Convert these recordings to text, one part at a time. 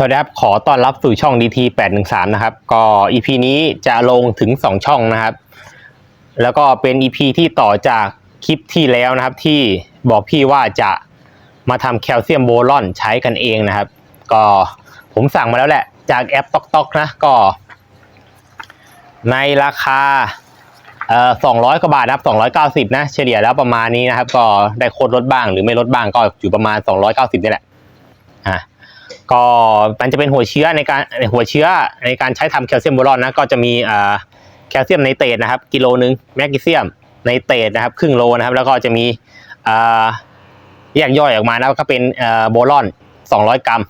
สวัสดีครับขอต้อนรับสู่ช่อง DT 813นะครับ ก็ EP นี้จะลงถึง 2 ช่องนะครับ แล้วก็เป็น EP ที่ต่อจากคลิปที่แล้วนะครับ ที่บอกพี่ว่าจะมาทำแคลเซียมโบรอนใช้กันเองนะครับ ก็ผมสั่งมาแล้วแหละ จากแอปตอกตอกนะก็ ในราคาเอ่อ200 กว่าบาทนะครับ 290 นะ เฉลี่ยแล้วประมาณนี้นะครับ ก็ได้โค้ดลดบ้างหรือไม่ลดบ้างก็อยู่ประมาณ 290 นี่แหละอะ ก็มันจะเป็นหัวเชื้อในการหัวเชื้อในการใช้ทำแคลเซียมโบรอนนะก็จะมีอ่าแคลเซียมไนเตรตนะครับกิโลนึงแมกนีเซียมไนเตรตนะครับครึ่งโลนะครับ แล้วก็จะมีอ่าแยกย่อยออกมานะก็เป็นอ่าโบรอน 200 กรัม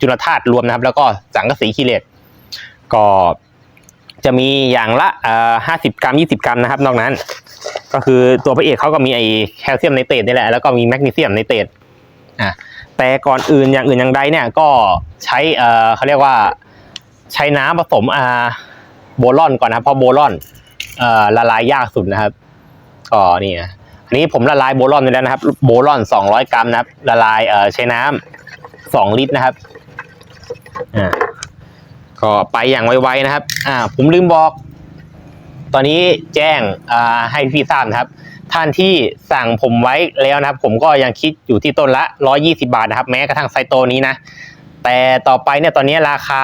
จุลธาตุรวมนะครับ แล้วก็สังกะสีคิเลตก็จะมีอย่างละอ่า50กรัม20กรัมนะครับ นอกนั้น ก็คือตัวพระเอกเขาก็มีไอแคลเซียมไนเตรตนี่แหละแล้วก็มีแมกนีเซียมไนเตรตอะ แต่ก่อนอื่นอย่างอื่นอย่างใดเนี่ยก็ใช้เอ่อเขาเรียกว่าใช้น้ำผสมอ่าโบรอนก่อนนะเพราะโบรอนเอ่อละลายยากสุดนะครับก็นี่นะอันนี้ผมละลายโบรอนไปแล้วนะครับ โบรอน 200 กรัมนะครับ ละลายเอ่อใช้น้ำ2ลิตรนะครับอ่าก็ไปอย่างไวๆนะครับ อ่า ผมลืมบอก ตอนนี้แจ้งอ่าให้พี่ทราบนะครับ ท่านที่สั่งผมไว้แล้วนะครับ ผมก็ยังคิดอยู่ที่ต้นละ 120 บาทนะครับ แม้กระทั่งไซโตนี้นะ แต่ต่อไปเนี่ยตอนนี้ราคา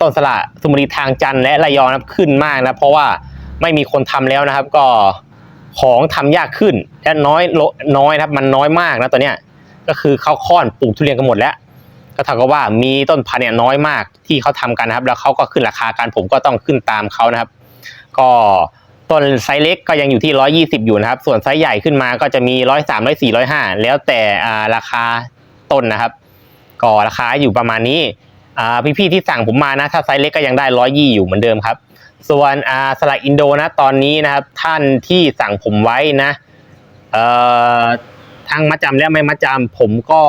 ต้นสละสมุทรีทางจันทร์และระยองนะขึ้นมากนะเพราะว่าไม่มีคนทำแล้วนะครับ ก็ของทำยากขึ้นและน้อยน้อยนะครับ มันน้อยมากนะตอนเนี้ยก็คือเขาค่อนปลูกทุเรียนกันหมดแล้วก็เท่ากับว่ามีต้นพันธุ์เนี่ยน้อยมากที่เขาทำกันนะครับ แล้วเขาก็ขึ้นราคากันผมก็ต้องขึ้นตามเขานะครับ ก็ ต้นไซส์เล็กก็ยังอยู่ที่ 120 อยู่นะครับ ส่วนไซส์ใหญ่ขึ้นมาก็จะมี 103 104 105 แล้วแต่อ่าราคาต้นนะครับ ก็ราคาอยู่ประมาณนี้อ่าพี่ๆที่สั่งผมมานะ ถ้าไซส์เล็กก็ยังได้ 120 อยู่เหมือนเดิมครับ ส่วนอ่าสลัดอินโดนะตอนนี้นะครับ ท่านที่สั่งผมไว้นะเอ่อทั้งมัดจำและไม่มัดจำผมก็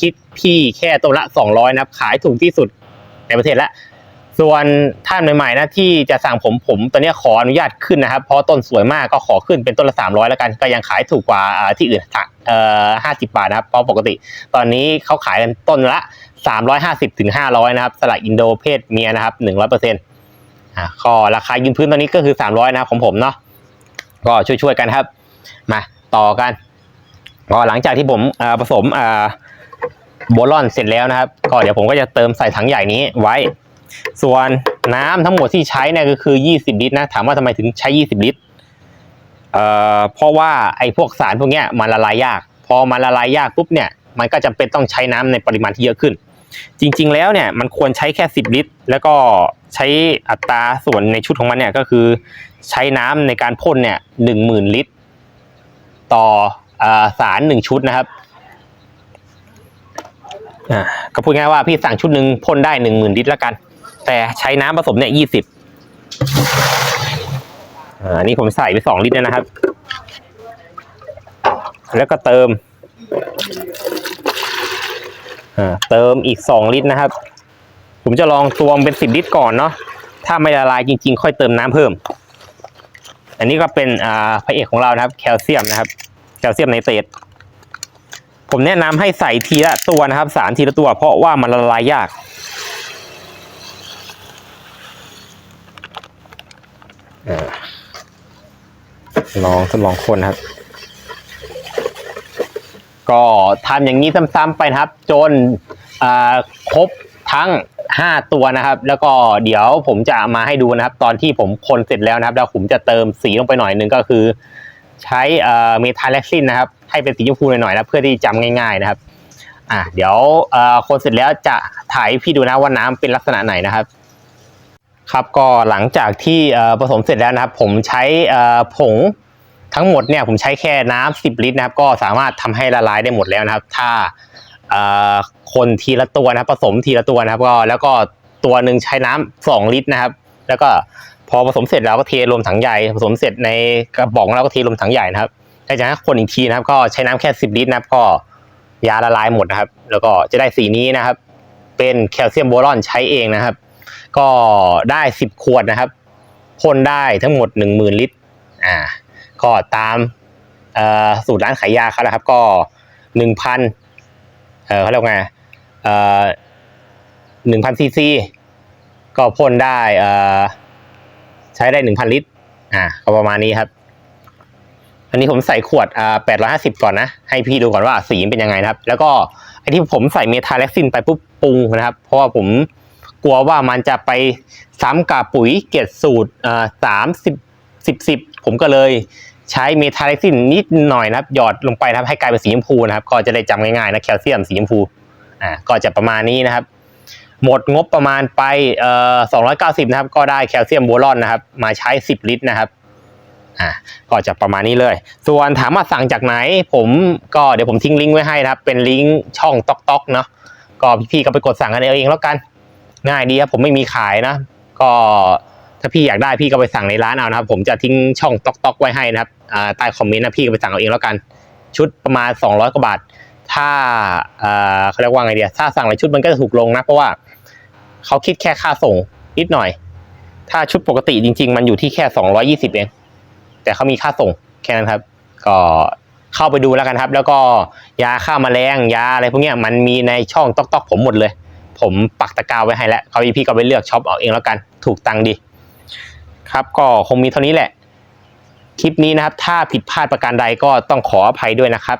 คิดพี่แค่ตัวละ 200 นะครับ ขายถูกที่สุดในประเทศละ ส่วนท่านใหม่ๆนะที่จะสั่งผมผมตอนนี้ขออนุญาตขึ้นนะครับ เพราะต้นสวยมากก็ขอขึ้นเป็นต้นละ 300 แล้วกันก็ยังขายถูกกว่าที่อื่นเอ่อห้าสิบาทนะครับเพราะปกติ ตอนนี้เขาขายกันต้นละ 350ถึง500 นะครับสลักอินโดเพศเมียนะครับ100%อ่าก็ราคายืนพื้นตอนนี้ก็คือ 300 นะครับของผมเนาะก็ช่วยๆกันครับ มาต่อกันก็หลังจากที่ผมผสมอ่าโบลอนเสร็จแล้วนะครับ ก็เดี๋ยวผมก็จะเติมใส่ถังใหญ่นี้ไว้ ส่วนน้ำทั้งหมดที่ใช้เนี่ยก็คือ 20 ลิตรนะถามว่าทำไมถึงใช้ 20 ลิตรเอ่อเพราะว่าไอ้พวกสารพวกเนี้ยมันละลายยาก พอมันละลายยากปุ๊บเนี่ยมันก็จำเป็นต้องใช้น้ำในปริมาณที่เยอะขึ้น จริง ๆ แล้วเนี่ยมันควรใช้แค่ 10 ลิตร แล้วก็ใช้อัตราส่วนในชุดของมันเนี่ยก็คือใช้น้ำในการพ่นเนี่ย10,000ลิตร ต่ออสารหนึ่งชุดนะครับอ่าก็พูดง่ายว่าพี่สั่งชุดหนึ่งพ่นได้หนึ่งหมื่นลิตรแล้วกัน แต่ใช้น้ำผสมเนี่ยยี่สิบอ่าอันนี้ผมใส่ไปสองลิตรนะครับ แล้วก็เติมอ่าเติมอีกสองลิตรนะครับ ผมจะลองตวงเป็นสิบลิตรก่อนเนาะ ถ้าไม่ละลายจริง ๆ ค่อยเติมน้ำเพิ่ม อันนี้ก็เป็นอ่าพระเอกของเรานะครับ แคลเซียมนะครับ แคลเซียมไนเตรตผมแนะนำให้ใส่ทีละตัวนะครับสารทีละตัว เพราะว่ามันละลายยาก อ่า ลองทดลองคนนะครับ ก็ทำอย่างนี้ซ้ำๆไปนะครับ จนครบทั้ง5ตัวนะครับ แล้วก็เดี๋ยวผมจะมาให้ดูนะครับ ตอนที่ผมคนเสร็จแล้วนะครับ แล้วผมจะเติมสีลงไปหน่อยนึงก็คือ ใช้เมทาเล็กซินนะครับ ให้เป็นสีชมพูหน่อยๆนะเพื่อที่จำง่ายๆนะครับ อะเดี๋ยวคนเสร็จแล้วจะถ่ายพี่ดูนะว่าน้ำเป็นลักษณะไหนนะครับ ครับก็หลังจากที่ผสมเสร็จแล้วนะครับ ผมใช้ผงทั้งหมดเนี่ยผมใช้แค่น้ำ10 ลิตรนะครับก็สามารถทำให้ละลายได้หมดแล้วนะครับ ถ้าคนทีละตัวนะครับผสมทีละตัวนะครับก็แล้วก็ตัวหนึ่งใช้น้ำ2ลิตรนะครับ แล้วก็พอผสมเสร็จแล้วก็เทรวมถังใหญ่ผสมเสร็จในกระป๋องแล้วก็เทรวมถังใหญ่นะครับหลังจากนั้นคนอีกทีนะครับ ก็ใช้น้ำแค่ 10 ลิตรนะครับก็ยาละลายหมดนะครับ แล้วก็จะได้สีนี้นะครับ เป็นแคลเซียมโบรอนใช้เองนะครับ ก็ได้ 10 ขวดนะครับพ่นได้ทั้งหมด 10,000 ลิตรอ่าก็ตามสูตรร้านขายยาเขาแหละครับ ก็ 1,000เออเขาเรียกไงเอ่อหนึ่งพันซีซีก็พ่นได้เอ่อใช้ได้หนึ่งพันลิตร อ่าก็ประมาณนี้ครับ อันนี้ผมใส่ขวดอ่าแปดร้อยห้าสิบก่อนนะ ให้พี่ดูก่อนว่าสีเป็นยังไงนะครับ แล้วก็ไอที่ผมใส่เมทาเล็กซินไปปุ๊บปรุงนะครับ เพราะว่าผม กลัวว่ามันจะไปซ้ำกับปุ๋ยเกล็ดสูตรสามสิบสิบสิบผมก็เลยใช้เมทาเล็กซินนิดหน่อยนะครับ หยอดลงไปนะครับให้กลายเป็นสีชมพูนะครับ ก็จะได้จำง่ายๆนะแคลเซียมสีชมพูอ่าก็จะประมาณนี้นะครับ หมดงบประมาณไปเอ่อ290นะครับ ก็ได้แคลเซียมโบรอนนะครับ มาใช้10ลิตรนะครับอ่าก็จะประมาณนี้เลย ส่วนถามว่าสั่งจากไหน ผมก็เดี๋ยวผมทิ้งลิงก์ไว้ให้นะครับ เป็นลิงก์ช่องต๊อกต๊อกเนาะก็พี่ๆก็ไปกดสั่งกันเองแล้วกัน ง่ายดีครับผมไม่มีขายนะ ก็ถ้าพี่อยากได้พี่ก็ไปสั่งในร้านเอานะครับ ผมจะทิ้งช่องต๊อกต๊อกไว้ให้นะครับใต้คอมเมนต์นะพี่ก็ไปสั่งเอาเองแล้วกัน ชุดประมาณ 200กว่าบาท ถ้าเอ่อเขาเรียกว่าไงเดียถ้าสั่งหลายชุดมันก็จะถูกลงนะเพราะว่าเขาคิดแค่ค่าส่งนิดหน่อย ถ้าชุดปกติจริง ๆ มันอยู่ที่แค่สองร้อยี่สิบเองแต่เขามีค่าส่งแค่นั้นครับ ก็เข้าไปดูแล้วกันครับ แล้วก็ยาฆ่าแมลงยาอะไรพวกนี้มันมีในช่องต๊อกต๊อกผมหมดเลย ผมปักตะกร้าไว้ให้แล้วเขาพี่ก็ไปเลือกช็อปเอาเองแล้วกันถูกตังค์ดีครับก็คงมีเท่านี้แหละ คลิปนี้นะครับ ถ้าผิดพลาดประการใดก็ต้องขออภัยด้วยนะครับ